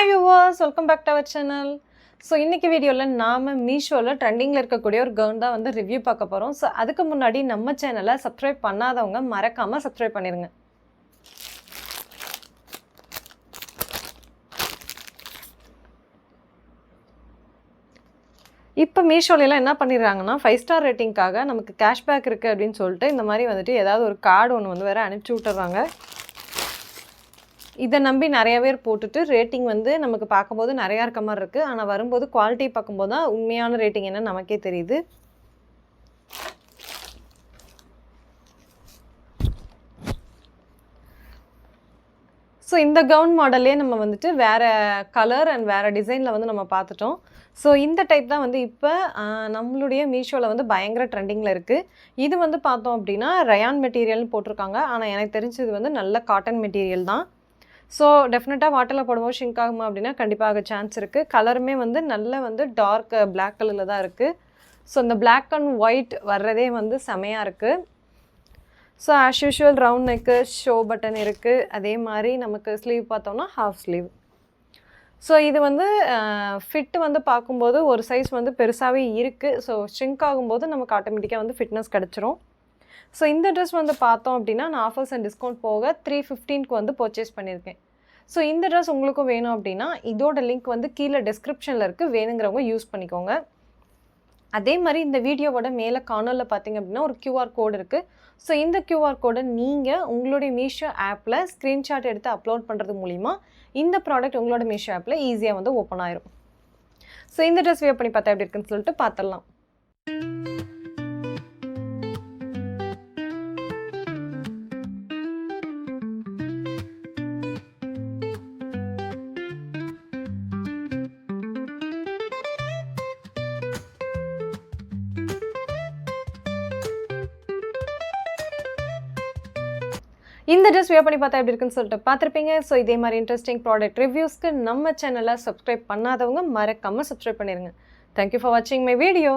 Hi yours welcome back to our channel so இன்றைக்கி வீடியோவில் நாம் மீஷோவில் ட்ரெண்டிங்கில் இருக்கக்கூடிய ஒரு கவுன் தான் வந்து ரிவ்யூ பார்க்க போகிறோம் ஸோ அதுக்கு முன்னாடி நம்ம சேனலை சப்ஸ்கிரைப் பண்ணாதவங்க மறக்காமல் சப்ஸ்கிரைப் பண்ணிடுங்க இப்போ மீஷோலலாம் என்ன பண்ணிடுறாங்கன்னா ஃபைவ் ஸ்டார் ரேட்டிங்க்காக நமக்கு கேஷ்பேக் இருக்குது அப்படின்னு சொல்லிட்டு இந்த மாதிரி வந்துட்டு ஏதாவது ஒரு கார்டு ஒன்று வந்து வேறு அனுப்பிச்சி விட்டுறாங்க. இதை நம்பி நிறைய பேர் போட்டுட்டு ரேட்டிங் வந்து நமக்கு பார்க்கும்போது நிறையா இருக்க மாதிரி இருக்குது ஆனால் வரும்போது குவாலிட்டி பார்க்கும்போது தான் உண்மையான ரேட்டிங் என்ன நமக்கே தெரியுது. ஸோ இந்த கவுன் மாடல்லே நம்ம வந்துட்டு வேறு கலர் அண்ட் வேறு டிசைனில் வந்து நம்ம பார்த்துட்டோம். ஸோ இந்த டைப் தான் வந்து இப்போ நம்மளுடைய மீஷோவில் வந்து பயங்கர ட்ரெண்டிங்கில் இருக்குது இது வந்து பார்த்தோம் அப்படின்னா ரயான் மெட்டீரியல்னு போட்டிருக்காங்க. ஆனால் எனக்கு தெரிஞ்சது வந்து நல்ல காட்டன் மெட்டீரியல் தான். ஸோ டெஃபினட்டாக வாட்டரில் போடும்போது ஷிங்க் ஆகுமா அப்படின்னா கண்டிப்பாக சான்ஸ் இருக்குது கலருமே வந்து நல்ல வந்து டார்க் பிளாக் கலரில் தான் இருக்குது ஸோ இந்த பிளாக் அண்ட் ஒயிட் வர்றதே வந்து செமையாக இருக்குது so as usual round neck show button இருக்குது அதே மாதிரி நமக்கு ஸ்லீவ் பார்த்தோம்னா ஹாஃப் ஸ்லீவ் ஸோ இது வந்து ஃபிட் வந்து பார்க்கும்போது ஒரு சைஸ் வந்து பெருசாகவே இருக்குது ஸோ ஷ்ரிங்க் ஆகும்போது நமக்கு ஆட்டோமேட்டிக்காக வந்து ஃபிட்னஸ் கிடச்சிரும். ஸோ இந்த ட்ரெஸ் வந்து பார்த்தோம் அப்படின்னா நான் ஆஃபர்ஸ் அண்ட் டிஸ்கவுண்ட் போக த்ரீ ஃபிஃப்டீனுக்கு வந்து பர்ச்சேஸ் பண்ணியிருக்கேன். ஸோ இந்த ட்ரெஸ் உங்களுக்கும் வேணும் அப்படின்னா இதோட லிங்க் வந்து கீழே டிஸ்கிரிப்ஷனில் இருக்குது வேணுங்கிறவங்க யூஸ் பண்ணிக்கோங்க. அதே மாதிரி இந்த வீடியோவோட மேலே காணொலில் பார்த்தீங்க அப்படின்னா ஒரு கியூஆர் கோடு இருக்குது ஸோ இந்த கியூஆர் கோடை நீங்கள் உங்களுடைய மீஷோ ஆப்பில் ஸ்க்ரீன்ஷாட் எடுத்து அப்லோட் பண்ணுறது மூலிமா இந்த ப்ராடக்ட் உங்களோட மீஷோ ஆப்பில் ஈஸியாக வந்து ஓப்பன் ஆயிரும். ஸோ இந்த ட்ரெஸ் வியர் பண்ணி பார்த்தா எப்படி இருக்குன்னு சொல்லிட்டு பார்த்துடலாம். இந்த ட்ரெஸ் வியர் பண்ணி பார்த்தா எப்படி இருக்குன்னு சொல்லிட்டு பார்த்துருப்பீங்க. ஸோ இதே மாதிரி இன்ட்ரெஸ்டிங் ப்ராடக்ட் ரிவ்யூஸ்க்கு நம்ம சேனலை சப்ஸ்கிரைப் பண்ணாதவங்க மறக்காமல் சப்ஸ்கிரைப் பண்ணிடுங்க தேங்க்யூ ஃபார் வாட்சிங் மை வீடியோ